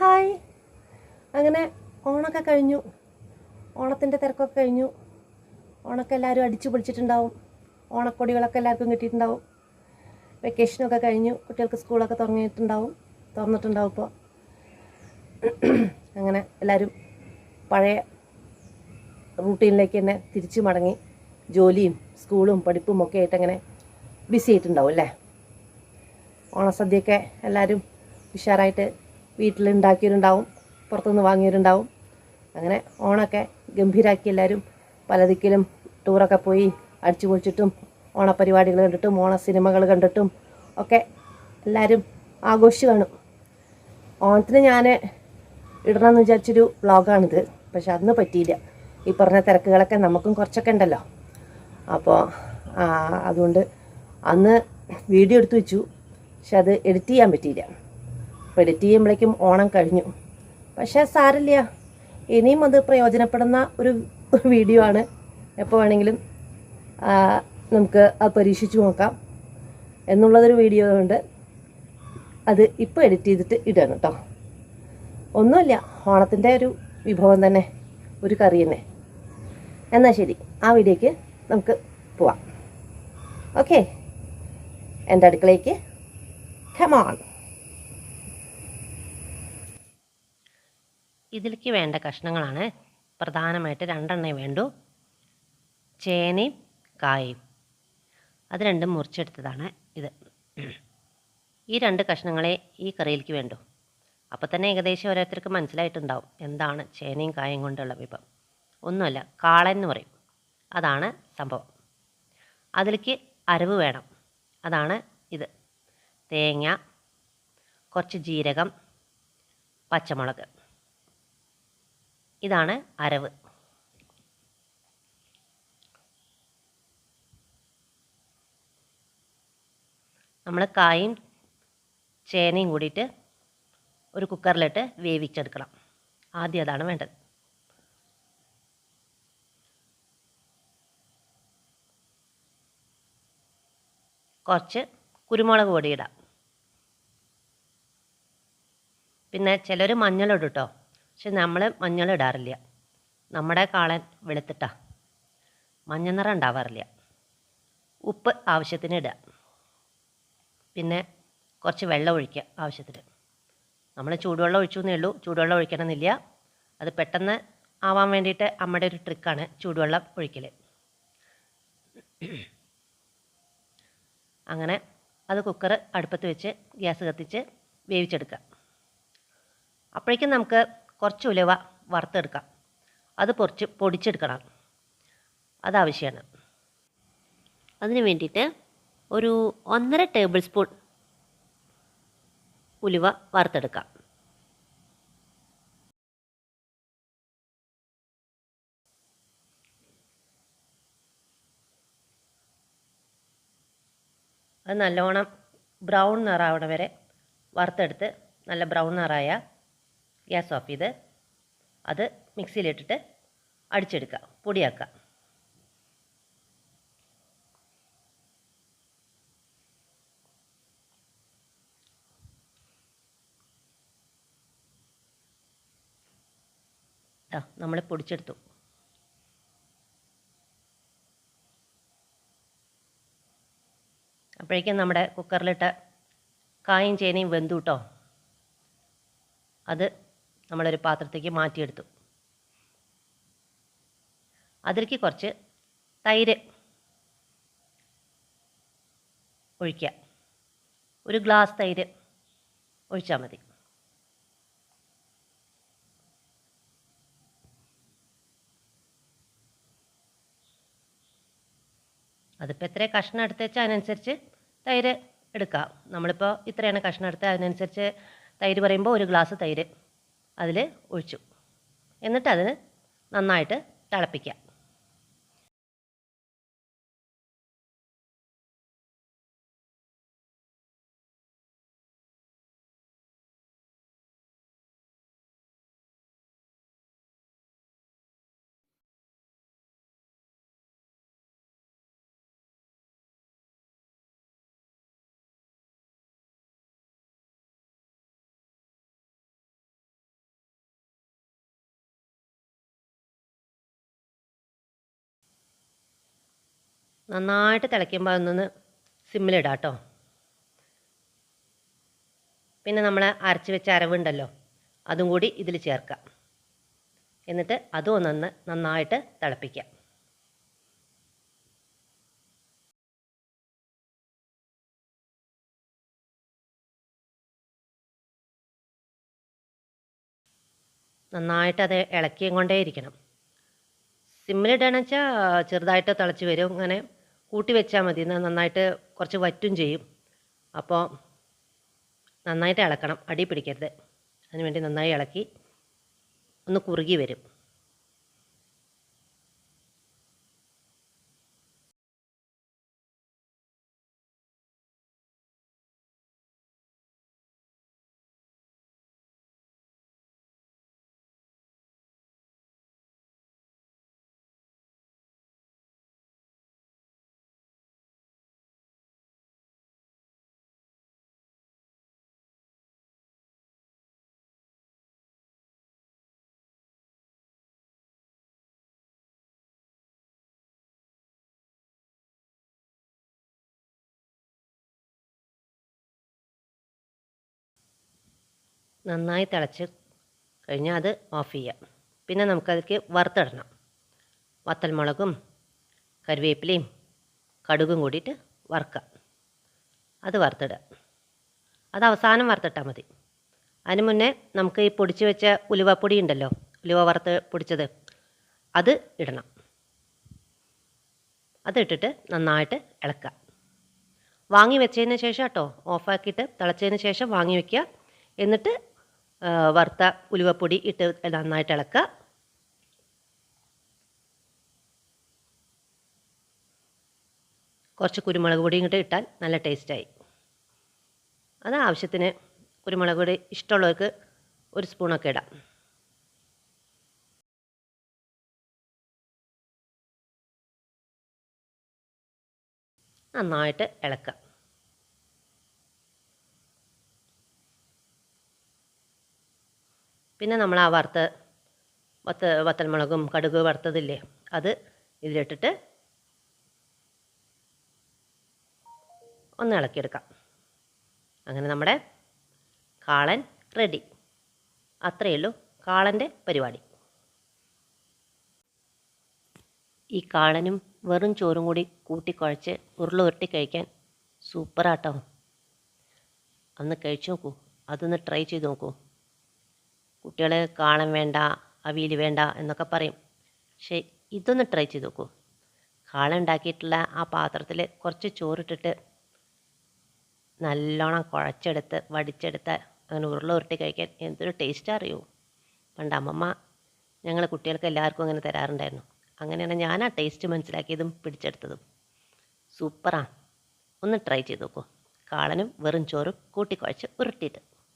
Hi. അങ്ങനെ ഓണമൊക്കെ കഴിഞ്ഞു. ഓണത്തിന്റെ തിരക്കൊക്കെ കഴിഞ്ഞു. ഓണമൊക്കെ എല്ലാവരും അടിച്ചു പൊളിച്ചിട്ടുണ്ടാവും. ഓണക്കൊടികളൊക്കെ എല്ലാവർക്കും കിട്ടിയിട്ടുണ്ടാവും. വെക്കേഷനൊക്കെ കഴിഞ്ഞു. കുട്ടികൾക്ക് സ്കൂളൊക്കെ തുറങ്ങിയിട്ടുണ്ടാവും തുറന്നിട്ടുണ്ടാവും ഇപ്പോൾ അങ്ങനെ എല്ലാവരും പഴയ റൂട്ടീനിലേക്ക് തന്നെ തിരിച്ചു മടങ്ങി. ജോലിയും സ്കൂളും പഠിപ്പും ഒക്കെ ആയിട്ട് അങ്ങനെ ബിസി ആയിട്ടുണ്ടാവും അല്ലേ? ഓണസദ്യയൊക്കെ എല്ലാവരും ഉഷാറായിട്ട് വീട്ടിലുണ്ടാക്കിയവരുണ്ടാവും പുറത്തുനിന്ന് വാങ്ങിയവരുണ്ടാവും. അങ്ങനെ ഓണമൊക്കെ ഗംഭീരാക്കി എല്ലാവരും പല ദിക്കിലും ടൂറൊക്കെ പോയി അടിച്ചു പൊളിച്ചിട്ടും ഓണപരിപാടികൾ കണ്ടിട്ടും ഓണ സിനിമകൾ കണ്ടിട്ടും ഒക്കെ എല്ലാവരും ആഘോഷിച്ച് കാണും. ഓണത്തിന് ഞാൻ ഇടണമെന്ന് വിചാരിച്ചൊരു വ്ളോഗാണിത് പക്ഷെ അന്ന് പറ്റിയില്ല. ഈ പറഞ്ഞ തിരക്കുകളൊക്കെ നമുക്കും കുറച്ചൊക്കെ ഉണ്ടല്ലോ. അപ്പോൾ അതുകൊണ്ട് അന്ന് വീഡിയോ എടുത്തു വെച്ചു പക്ഷെ അത് എഡിറ്റ് ചെയ്യാൻ പറ്റിയില്ല. അപ്പോൾ ചെയ്യുമ്പോഴേക്കും ഓണം കഴിഞ്ഞു. പക്ഷേ സാരില്ല ഇനിയും അത് പ്രയോജനപ്പെടുന്ന ഒരു വീഡിയോ ആണ്. എപ്പോൾ വേണമെങ്കിലും നമുക്ക് അത് പരീക്ഷിച്ചു നോക്കാം. എന്നുള്ളതൊരു വീഡിയോ ഉണ്ട്. അത് ഇപ്പോൾ എഡിറ്റ് ചെയ്തിട്ട് ഇടണം കേട്ടോ ഒന്നുമില്ല ഓണത്തിന്റെ ഒരു വിഭവം തന്നെ ഒരു കറി തന്നെ. എന്നാൽ ശരി ആ വീഡിയോയ്ക്ക് നമുക്ക് പോവാം. ഓക്കെ എന്റെ അടുക്കളയ്ക്ക് കമോൺ ഇതിലേക്ക് വേണ്ട കഷ്ണങ്ങളാണ് പ്രധാനമായിട്ട് രണ്ടെണ്ണേ വേണ്ടു. ചേനയും കായയും. അത് രണ്ടും മുറിച്ചെടുത്തതാണ് ഇത്. ഈ രണ്ട് കഷ്ണങ്ങളെ ഈ കറിയിലേക്ക് വേണ്ടു. അപ്പോൾ തന്നെ ഏകദേശം ഓരോരുത്തർക്ക് മനസ്സിലായിട്ടുണ്ടാവും എന്താണ് ചേനയും കായും കൊണ്ടുള്ള വിഭവം. ഒന്നുമല്ല കാളൻ എന്ന് പറയും. അതാണ് സംഭവം. അതിലേക്ക് അരവ് വേണം. അതാണ് ഇത്. തേങ്ങ കുറച്ച് ജീരകം പച്ചമുളക്. ഇതാണ് അരവ്. നമ്മൾ കായും ചേനയും കൂടിയിട്ട് ഒരു കുക്കറിലിട്ട് വേവിച്ചെടുക്കണം. ആദ്യം അതാണ് വേണ്ടത്. കുറച്ച് കുരുമുളക് പൊടി ഇടാം. പിന്നെ ചിലർ മഞ്ഞളിടും കേട്ടോ പക്ഷെ നമ്മൾ മഞ്ഞൾ ഇടാറില്ല. നമ്മുടെ കാളൻ വെളുത്തിട്ടാ. മഞ്ഞ നിറം ഉണ്ടാവാറില്ല. ഉപ്പ് ആവശ്യത്തിന് ഇടുക. പിന്നെ കുറച്ച് വെള്ളം ഒഴിക്കുക ആവശ്യത്തിന്. നമ്മൾ ചൂടുവെള്ളം ഒഴിച്ചു എന്നേ ഉള്ളൂ. ചൂടുവെള്ളം ഒഴിക്കണമെന്നില്ല. അത് പെട്ടെന്ന് ആവാൻ വേണ്ടിയിട്ട് അമ്മയുടെ ഒരു ട്രിക്കാണ് ചൂടുവെള്ളം ഒഴിക്കൽ അങ്ങനെ അത് കുക്കർ അടുപ്പത്ത് വെച്ച് ഗ്യാസ് കത്തിച്ച് വേവിച്ചെടുക്കുക. അപ്പോഴേക്കും നമുക്ക് കുറച്ച് ഉലുവ വറുത്തെടുക്കാം. അത് പൊറിച്ച് പൊടിച്ചെടുക്കണം. അതാവശ്യമാണ് അതിന് വേണ്ടിയിട്ട് ഒരു ഒന്നര ടേബിൾ സ്പൂൺ ഉലുവ വറുത്തെടുക്കാം. അത് നല്ലോണം ബ്രൗൺ നിറാവണ വരെ വറുത്തെടുത്ത് നല്ല ബ്രൗൺ നിറായ ഗ്യാസ് ഓഫ് ചെയ്ത് അത് മിക്സിയിലിട്ടിട്ട് അടിച്ചെടുക്കുക പൊടിയാക്കുക. നമ്മൾ പൊടിച്ചെടുത്തു. അപ്പോഴേക്കും നമ്മുടെ കുക്കറിലിട്ട കായും ചേനയും വെന്തു കേട്ടോ അത് നമ്മളൊരു പാത്രത്തേക്ക് മാറ്റിയെടുത്തു. അതിലേക്ക് കുറച്ച് തൈര് ഒഴിക്കുക. ഒരു ഗ്ലാസ് തൈര് ഒഴിച്ചാൽ മതി. അതിപ്പോൾ എത്ര കഷ്ണം എടുത്ത് വെച്ചാൽ അതിനനുസരിച്ച് തൈര് എടുക്കാം. നമ്മളിപ്പോൾ ഇത്രയാണ് കഷ്ണം എടുത്ത് അതിനനുസരിച്ച് തൈര് പറയുമ്പോൾ ഒരു ഗ്ലാസ് തൈര് അതിൽ ഒഴിച്ചു. എന്നിട്ട് നന്നായിട്ട് തിളപ്പിക്കുക. നന്നായിട്ട് തിളയ്ക്കുമ്പോൾ അതൊന്ന് സിമ്മിലിടാം കേട്ടോ. പിന്നെ നമ്മൾ അരച്ച് വെച്ച അരവുണ്ടല്ലോ അതും കൂടി ഇതിൽ ചേർക്കാം. എന്നിട്ട് അതും ഒന്നൊന്ന് നന്നായിട്ട് തിളപ്പിക്കാം. നന്നായിട്ട് അത് ഇളക്കിയും കൊണ്ടേയിരിക്കണം. സിമ്മിലിടുകയാണെന്ന് വെച്ചാൽ ചെറുതായിട്ട് തിളച്ച് വരും അങ്ങനെ കൂട്ടി വെച്ചാൽ മതി. എന്നാൽ നന്നായിട്ട് കുറച്ച് വറ്റും ചെയ്യും. അപ്പോൾ നന്നായിട്ട് ഇളക്കണം. അടി പിടിക്കരുത്. അതിനുവേണ്ടി നന്നായി ഇളക്കി ഒന്ന് കുറുകി വരും. നന്നായി തിളച്ച് കഴിഞ്ഞാൽ അത് ഓഫ് ചെയ്യാം. പിന്നെ നമുക്കതിലേക്ക് വറുത്തിടണം. വത്തൽമുളകും കറിവേപ്പിലയും കടുകും കൂടിയിട്ട് വറുക്കുക അത് വറുത്തിടുക. അത് അവസാനം വറുത്തിട്ടാൽ മതി. അതിന് മുന്നേ നമുക്ക് ഈ പൊടിച്ച് വെച്ച ഉലുവപ്പൊടി ഉണ്ടല്ലോ ഉലുവ വറുത്ത് പൊടിച്ചത് അത് ഇടണം. അതിട്ടിട്ട് നന്നായിട്ട് ഇളക്കുക. വാങ്ങി വെച്ചതിന് ശേഷം കേട്ടോ ഓഫാക്കിയിട്ട് തിളച്ചതിന് ശേഷം വാങ്ങി വയ്ക്കുക എന്നിട്ട് വറുത്ത ഉലുവപ്പൊടി ഇട്ട് നന്നായിട്ട് ഇളക്കുക. കുറച്ച് കുരുമുളക് പൊടിയും ഇങ്ങോട്ട് ഇട്ടാൽ നല്ല ടേസ്റ്റായി അത് ആവശ്യത്തിന് കുരുമുളക് പൊടി ഇഷ്ടമുള്ളവർക്ക് ഒരു സ്പൂണൊക്കെ ഇടാം. നന്നായിട്ട് ഇളക്കുക. പിന്നെ നമ്മൾ ആ വറുത്ത വത്ത വത്തൽമുളകും കടുക് വറുത്തതില്ലേ അത് ഇതിലിട്ടിട്ട് ഒന്ന് ഇളക്കിയെടുക്കാം. അങ്ങനെ നമ്മുടെ കാളൻ റെഡി അത്രയേ ഉള്ളൂ കാളന്റെ പരിപാടി. ഈ കാളനും വെറും ചോറും കൂടി കൂട്ടിക്കുഴച്ച് ഉരുള ഉരുട്ടി കഴിക്കാൻ സൂപ്പറാട്ടോ അന്ന് കഴിച്ചു നോക്കൂ അതൊന്ന് ട്രൈ ചെയ്ത് നോക്കൂ. കുട്ടികൾ കാണാൻ വേണ്ട അവിയൽ വേണ്ട എന്നൊക്കെ പറയും. പക്ഷേ ഇതൊന്ന് ട്രൈ ചെയ്ത് നോക്കൂ. കാള ഉണ്ടാക്കിയിട്ടുള്ള ആ പാത്രത്തിൽ കുറച്ച് ചോറിട്ടിട്ട് നല്ലോണം കുഴച്ചെടുത്ത് വടിച്ചെടുത്ത് അങ്ങനെ ഉരുള ഉരുട്ടി കഴിക്കാൻ എന്തൊരു ടേസ്റ്റ് അറിയൂ? പണ്ട് അമ്മമ്മ ഞങ്ങൾ കുട്ടികൾക്ക് എല്ലാവർക്കും അങ്ങനെ തരാറുണ്ടായിരുന്നു. അങ്ങനെയാണ് ഞാൻ ആ ടേസ്റ്റ് മനസ്സിലാക്കിയതും പിടിച്ചെടുത്തതും. സൂപ്പറാണ് ഒന്ന് ട്രൈ ചെയ്ത് നോക്കൂ. കാളനും വെറും ചോറും കൂട്ടിക്കുഴച്ച് ഉരുട്ടിയിട്ട്.